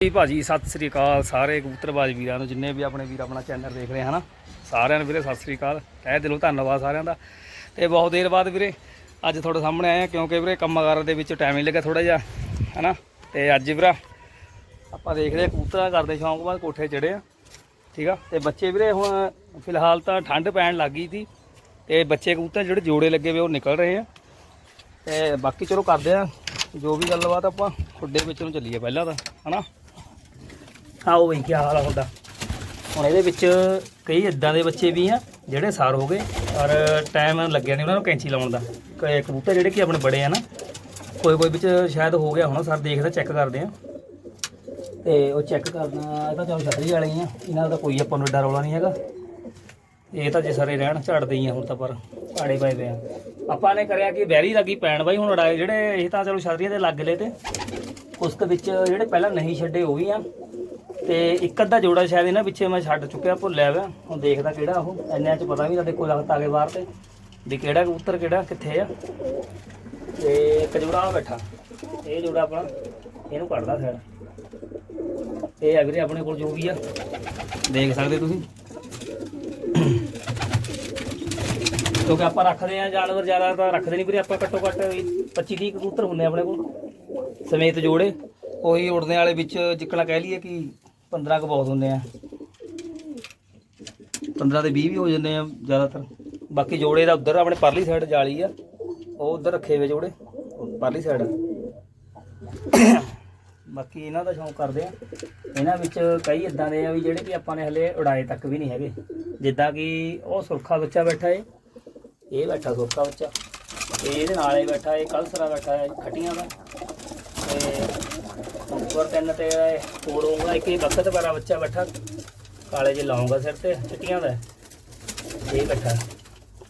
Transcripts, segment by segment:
ਜੀ ਭਾਜੀ, ਸਤਿ ਸ੍ਰੀ ਅਕਾਲ ਸਾਰੇ ਕਬੂਤਰਬਾਜ਼ ਵੀਰਾਂ ਨੂੰ, ਜਿੰਨੇ ਵੀ ਆਪਣੇ ਵੀਰ ਆਪਣਾ ਚੈਨਲ ਦੇਖ ਰਹੇ ਹਨ, ਸਾਰਿਆਂ ਨੂੰ ਵੀਰੇ ਸਤਿ ਸ੍ਰੀ ਅਕਾਲ। ਤਹਿ ਦਿਲੋਂ ਧੰਨਵਾਦ ਸਾਰਿਆਂ ਦਾ। ਤੇ ਬਹੁਤ ਦੇਰ ਬਾਅਦ ਵੀਰੇ, ਅੱਜ ਤੁਹਾਡੇ ਸਾਹਮਣੇ ਆਏ ਆ, ਕਿਉਂਕਿ ਵੀਰੇ ਕੰਮਕਾਰ ਦੇ ਵਿੱਚ ਟਾਈਮ ਹੀ ਲੱਗਾ ਥੋੜਾ ਜਿਹਾ, ਹਨਾ। ਤੇ ਅੱਜ ਵੀਰਾ, ਆਪਾਂ ਦੇਖਦੇ ਆ ਕਬੂਤਰਾਂ ਕਰਦੇ ਸ਼ੌਂਕ ਬਾਅਦ ਕੋਠੇ ਚੜੇ ਆ, ਠੀਕ ਆ। ਤੇ ਬੱਚੇ ਵੀਰੇ ਹੁਣ ਫਿਲਹਾਲ ਤਾਂ ਠੰਡ ਪੈਣ ਲੱਗ ਗਈ ਸੀ, ਤੇ ਬੱਚੇ ਕਬੂਤਰ ਜਿਹੜੇ ਜੋੜੇ ਲੱਗੇ ਵੇ ਉਹ ਨਿਕਲ ਰਹੇ ਆ। ਤੇ ਬਾਕੀ ਚਲੋ ਕਰਦੇ ਆ, ਜੋ ਵੀ ਗੱਲਬਾਤ ਆਪਾਂ ਖੁੱਡੇ ਵਿੱਚ ਨੂੰ ਚੱਲੀਏ ਪਹਿਲਾਂ ਤਾਂ, ਹਨਾ। ਆਓ ਬਈ ਕੀ ਹਾਲ ਆ ਤੁਹਾਡਾ ਹੁਣ ਇਹਦੇ ਵਿੱਚ ਕਈ ਇਦਾਂ ਦੇ ਬੱਚੇ ਵੀ ਆ, ਜਿਹੜੇ ਸਾਰ ਹੋ ਗਏ ਔਰ ਟਾਈਮ ਲੱਗਿਆ ਨਹੀਂ ਉਹਨਾਂ ਨੂੰ ਕੈਂਚੀ ਲਾਉਣ ਦਾ। ਕਬੂਤਰ ਜਿਹੜੇ ਕਿ ਆਪਣੇ ਬੜੇ ਆ ਨਾ, ਕੋਈ ਕੋਈ ਵਿੱਚ ਸ਼ਾਇਦ ਹੋ ਗਿਆ ਹੋਣਾ, ਸਰ ਦੇਖਦਾ ਚੈੱਕ ਕਰਦੇ ਆ। ਤੇ ਉਹ ਚੈੱਕ ਕਰਨਾ, ਇਹ ਤਾਂ ਚਲੋ ਛੱਤਰੀ ਵਾਲੇ ਹੀ ਆ, ਇਹਨਾਂ ਦਾ ਕੋਈ ਆਪਾਂ ਨੂੰ ਏਡਾ ਰੌਲਾ ਨਹੀਂ ਹੈਗਾ। ਇਹ ਤਾਂ ਜੇ ਸਾਰੇ ਰਹਿਣ, ਝਾੜਦੇ ਹੀ ਆ ਹੁਣ ਤਾਂ ਪਰ ਆੜੇ ਪਏ ਪਏ ਆ। ਆਪਾਂ ਨੇ ਕਰਿਆ ਕਿ ਵੈਰੀ ਲੱਗੀ ਪੈਣ ਬਾਈ, ਹੁਣ ਜਿਹੜੇ, ਇਹ ਤਾਂ ਚਲੋ ਛਤਰੀਆਂ ਦੇ ਲੱਗ ਲਏ ਤੇ। ਉਸ ਦੇ ਵਿੱਚ ਜਿਹੜੇ ਪਹਿਲਾਂ ਨਹੀਂ ਛੱਡੇ ਉਹ ਵੀ ਆ। ਤੇ ਇੱਕ ਅੱਧਾ ਜੋੜਾ ਸ਼ਾਇਦ ਇਹਨਾਂ ਪਿੱਛੇ ਮੈਂ ਛੱਡ ਚੁੱਕਿਆ, ਭੁੱਲਿਆ ਵਾ। ਹੁਣ ਦੇਖਦਾ ਕਿਹੜਾ ਉਹ। ਇੰਨਿਆਂ ਚ ਪਤਾ ਵੀ ਸਾਡੇ ਕੋਲ ਲਗਤ ਆ ਗਏ ਬਾਹਰ ਤੇ। ਵੀ ਕਿਹੜਾ ਕਬੂਤਰ ਕਿਹੜਾ, ਕਿੱਥੇ ਆ। ਤੇ ਇੱਕ ਜੋੜਾ ਆ ਬੈਠਾ। ਇਹ ਜੋੜਾ ਆਪਣਾ, ਇਹਨੂੰ ਕੱਢਦਾ ਸਾਈਡ। ਇਹ ਆ ਵੀਰੇ ਆਪਣੇ ਕੋਲ ਜੋ ਵੀ ਆ। ਦੇਖ ਸਕਦੇ ਤੁਸੀਂ। ਕਿਉਂਕਿ ਆਪਾਂ ਰੱਖਦੇ ਆ ਜਾਨਵਰ ਜ਼ਿਆਦਾ ਤਾਂ ਰੱਖਦੇ ਨਹੀਂ ਵੀਰੇ ਆਪਾਂ ਘੱਟੋ ਘੱਟ 25 30 ਕਬੂਤਰ ਹੁੰਦੇ ਆਪਣੇ ਕੋਲ। ਸਮੇਤ ਜੋੜੇ। ਉਹੀ ਉੜਨੇ ਵਾਲੇ ਵਿੱਚ ਜਿੱਕਣਾ ਕਹਿ ਲਈਏ ਕਿ 15 ਕੁ ਬਹੁਤ ਹੁੰਦੇ ਆ। 15 ਤੇ 20 ਵੀ ਹੋ ਜਾਂਦੇ ਆ ਜ਼ਿਆਦਾਤਰ। ਬਾਕੀ ਜੋੜੇ ਦਾ ਉਧਰ ਆਪਣੇ ਪਰਲੀ ਸਾਈਡ ਜਾਲੀ ਆ। ਉਹ ਉਧਰ ਰੱਖੇ ਹੋਏ ਜੋੜੇ, ਪਰਲੀ ਸਾਈਡ ਬਾਕੀ ਇਹਨਾਂ ਦਾ ਸ਼ੌਂਕ ਕਰਦੇ ਆ। ਇਹਨਾਂ ਵਿੱਚ ਕਈ ਇਦਾਂ ਦੇ ਆ ਵੀ ਜਿਹੜੇ ਕਿ ਆਪਾਂ ਨੇ ਹਲੇ ਉਡਾਏ ਤੱਕ ਵੀ ਨਹੀਂ ਹੈਗੇ। ਜਿੱਦਾਂ ਕਿ ਉਹ ਸੁਰਖਾ ਬੱਚਾ ਬੈਠਾ ਏ। ਇਹ ਬੈਠਾ ਸੁਰਖਾ ਬੱਚਾ ਤੇ ਇਹਦੇ ਨਾਲ ਹੀ ਬੈਠਾ ਏ, ਕਲਸਰਾ ਬੈਠਾ ਏ ਖੱਟੀਆਂ ਦਾ। ਤੇ ਉੱਪਰ ਤਿੰਨ ਤੇ ਤੋੜੂਗਾ ਇੱਕ ਇਹ ਬਖਤ ਵਾਲਾ ਬੱਚਾ ਬੈਠਾ, ਕਾਲੇ ਜੇ ਲਾਉਂਗਾ ਸਿਰ ਤੇ, ਚਿੱਟੀਆਂ ਦਾ। ਇਹ ਬੈਠਾ।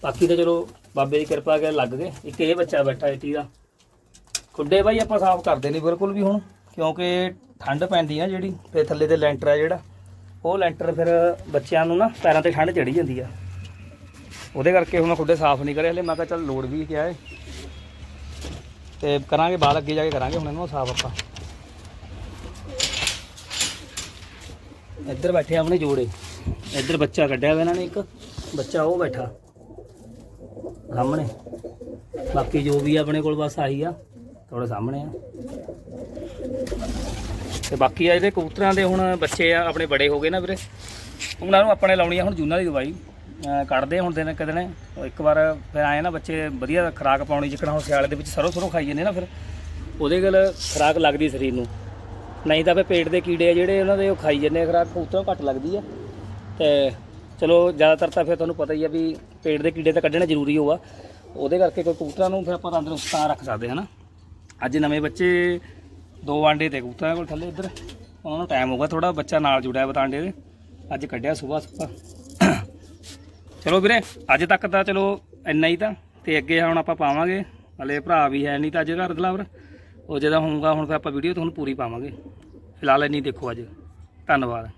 ਬਾਕੀ ਤਾਂ ਚਲੋ, ਬਾਬੇ ਦੀ ਕਿਰਪਾ ਕੇ ਲੱਗ ਗਏ। ਇੱਕ ਇਹ ਬੱਚਾ ਬੈਠਾ ਏਟੀ ਦਾ। ਖੁੱਡੇ ਬਾਈ, ਆਪਾਂ ਸਾਫ਼ ਕਰਦੇ ਨਹੀਂ ਬਿਲਕੁਲ ਵੀ ਹੁਣ, ਕਿਉਂਕਿ ਠੰਡ ਪੈਂਦੀ ਆ ਜਿਹੜੀ, ਫਿਰ ਥੱਲੇ ਤੇ ਲੈਂਟਰ ਆ ਜਿਹੜਾ। ਉਹ ਲੈਂਟਰ ਫਿਰ ਬੱਚਿਆਂ ਨੂੰ ਨਾ, ਪੈਰਾਂ ਤੇ ਠੰਡ ਚੜੀ ਜਾਂਦੀ ਆ। ਉਹਦੇ ਕਰਕੇ ਹੁਣ ਮੈਂ ਖੁੱਡੇ ਸਾਫ਼ ਨਹੀਂ ਕਰੇ ਹਲੇ ਮੈਂ ਕਿਹਾ ਚੱਲ ਲੋੜ ਵੀ ਕਿਹਾ ਹੈ ਤੇ ਕਰਾਂਗੇ ਬਾਅਦ ਅੱਗੇ ਜਾ ਕੇ ਕਰਾਂਗੇ ਹੁਣ ਇਹਨੂੰ ਸਾਫ਼ ਆਪਾਂ। ਇੱਧਰ ਬੈਠੇ ਆਪਣੇ ਜੋੜੇ। ਇੱਧਰ ਬੱਚਾ ਕੱਢਿਆ ਹੋਇਆ ਇਹਨਾਂ ਨੇ ਇੱਕ। ਬੱਚਾ ਉਹ ਬੈਠਾ। ਸਾਹਮਣੇ। ਬਾਕੀ ਜੋ ਵੀ ਆਪਣੇ ਕੋਲ ਬਸ ਆਹੀ ਆ। ਥੋੜੇ ਸਾਹਮਣੇ ਆ। ਤੇ ਬਾਕੀ ਆ ਇਹਦੇ ਕਬੂਤਰਾਂ ਦੇ ਹੁਣ ਬੱਚੇ ਆ, ਆਪਣੇ ਬੜੇ ਹੋ ਗਏ ਨਾ ਵੀਰੇ। ਉਹਨਾਂ ਨੂੰ ਆਪਣੇ ਲਾਉਣੀ ਆ, ਹੁਣ ਜੂਨਾਂ ਦੀ ਦਵਾਈ। ਕੱਢਦੇ ਹੁਣ ਦਿਨ ਇੱਕ ਦਿਨ। ਇੱਕ ਵਾਰ ਫਿਰ ਆਏ ਨਾ ਬੱਚੇ, ਵਧੀਆ ਖੁਰਾਕ ਪਾਉਣੀ ਜਿੱਕਣਾ ਹੁਣ ਸਿਆਲੇ ਦੇ ਵਿੱਚ ਸਰੋਂ ਸਰੋਂ ਖਾਈ ਜਾਂਦੇ ਨਾ ਫਿਰ। ਉਹਦੇ ਗੱਲ ਖੁਰਾਕ ਲੱਗਦੀ ਸਰੀਰ ਨੂੰ। ਨਹੀਂ ਤਾਂ ਫਿਰ ਪੇਟ ਦੇ ਕੀੜੇ ਆ ਜਿਹੜੇ ਉਹਨਾਂ ਦੇ, ਉਹ ਖਾਈ ਜਾਂਦੇ ਆ ਖੁਰਾਕ ਘੱਟ ਲੱਗਦੀ ਆ। ਤੇ ਚਲੋ, ਜ਼ਿਆਦਾਤਰ ਤਾਂ ਫਿਰ ਤੁਹਾਨੂੰ ਪਤਾ ਹੀ ਆ ਵੀ ਪੇਟ ਦੇ ਕੀੜੇ ਤਾਂ ਕੱਢਣੇ ਜ਼ਰੂਰੀ ਹੋਆ ਉਹਦੇ ਕਰਕੇ ਕੋਈ ਕਬੂਤਰਾਂ ਨੂੰ ਫਿਰ ਆਪਾਂ ਤੰਦਰੁਸਤ ਤਾਂ ਰੱਖ ਸਕਦੇ ਹਾਂ ਨਾ। ਅੱਜ ਨਵੇਂ ਬੱਚੇ ਦੋ ਆਂਡੇ ਤੇ ਕਬੂਤਰਾਂ ਕੋਲ ਥੱਲੇ ਇੱਧਰ। ਉਹਨਾਂ ਨੂੰ ਟਾਈਮ ਹੋਗਾ ਥੋੜਾ ਬੱਚਾ ਨਾਲ ਜੁੜਿਆ ਬਤਾਂਡੇ ਦੇ। ਅੱਜ ਕੱਢਿਆ ਸਵੇਰ ਸਵੇਰ ਚਲੋ ਵੀਰੇ, ਅੱਜ ਤੱਕ ਤਾਂ ਚਲੋ ਇੰਨਾ ਹੀ ਤਾਂ। ਤੇ ਅੱਗੇ ਹੁਣ ਆਪਾਂ ਪਾਵਾਂਗੇ। ਹਲੇ ਭਰਾ ਵੀ ਹੈ ਨਹੀਂ ਤਾਂ ਅੱਜ ਘਰ ਦਲਾਵਰ ਉਹ ਜਦੋਂ ਹੋਊਗਾ, ਹੁਣ ਫਿਰ ਆਪਾਂ ਵੀਡੀਓ ਤੁਹਾਨੂੰ ਪੂਰੀ ਪਾਵਾਂਗੇ। ਫਿਲਹਾਲ ਇੰਨੀ ਦੇਖੋ ਅੱਜ। ਧੰਨਵਾਦ।